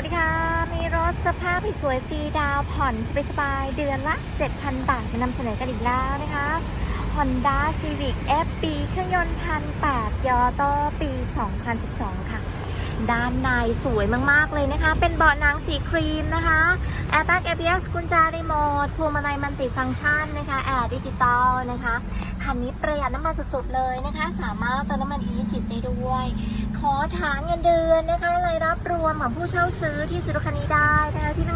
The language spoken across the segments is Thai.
วัสดีค่ะ มีรถสภาพสวยฟรีดาวผ่อนสบายๆเดือนละ 7,000 บาทมานำเสนอกันอีกแล้วนะคะ Honda Civic FB เครื่องยนต์พันแปดยอโตปี 2012 ค่ะ ด้านในสวยมากๆเลยนะคะ เป็นเบาะหนังสีครีมนะคะ Airbag ABS กุญแจรีโมทพวงมาลัยมัลติฟังก์ชันนะคะแอร์ดิจิตอลนะคะ คันนี้ประหยัดน้ำมันสุดๆเลยนะคะ สามารถเติมน้ำมัน E10 ได้ด้วย ขอฐานเงินเดือนนะคะรายรับรวมของผู้เช่าซื้อที่ซื้อรถคันนี้ได้นะคะที่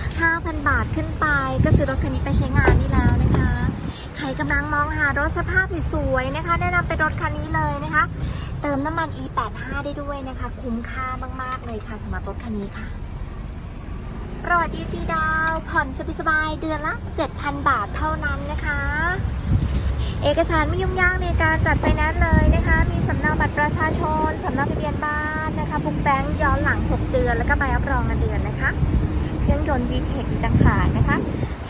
15,000บาทขึ้นไป ก็ซื้อรถคันนี้ไปใช้งานนี่แล้วนะคะ ใครกำลังมองหารถสภาพสวยๆนะคะ แนะนำเป็นรถคันนี้เลยนะคะ เติมน้ำมัน E85 ได้ด้วยนะคะ คุ้มค่ามากๆเลยค่ะสำหรับรถคันนี้ค่ะโปรดดีฟรีดาวผ่อนสบายๆเดือนละ 7,000 บาทเท่านั้นนะคะ เอกสารไม่ยุ่งยากในการจัดไฟแนนซ์เลยนะคะ มีสำเนาบัตร ชนสำเนาทะเบียนบ้านนะคะบุ๊กแบงค์ย้อนหลัง 6 เดือน แล้วก็ใบรับรองเงินเดือนนะคะ เครื่องยนต์ VTEC อีกต่างหากนะคะ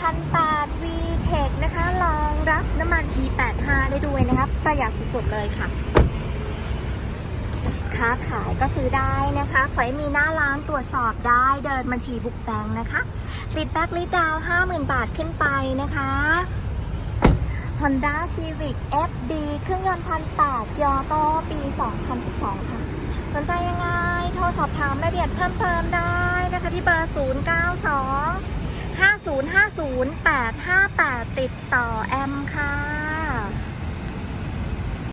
พันแปด VTEC นะคะรองรับน้ำมัน E85 ได้ด้วยนะคะประหยัดสุดๆเลยค่ะ ค้าขายก็ซื้อได้นะคะ ขอให้มีหน้าร้านตรวจสอบได้เดินบัญชีบุ๊กแบงค์นะคะ ติดแบ็กลิดดาว50,000บาทขึ้นไปนะคะ Honda Civic FD เครื่องยนต์พันแปดยอโตปี 2012 ค่ะ สนใจยังไง โทรสอบถามรายละเอียดเพิ่มเติมได้นะคะที่เบอร์ 092 5050 858 ติดต่อแอมค่ะ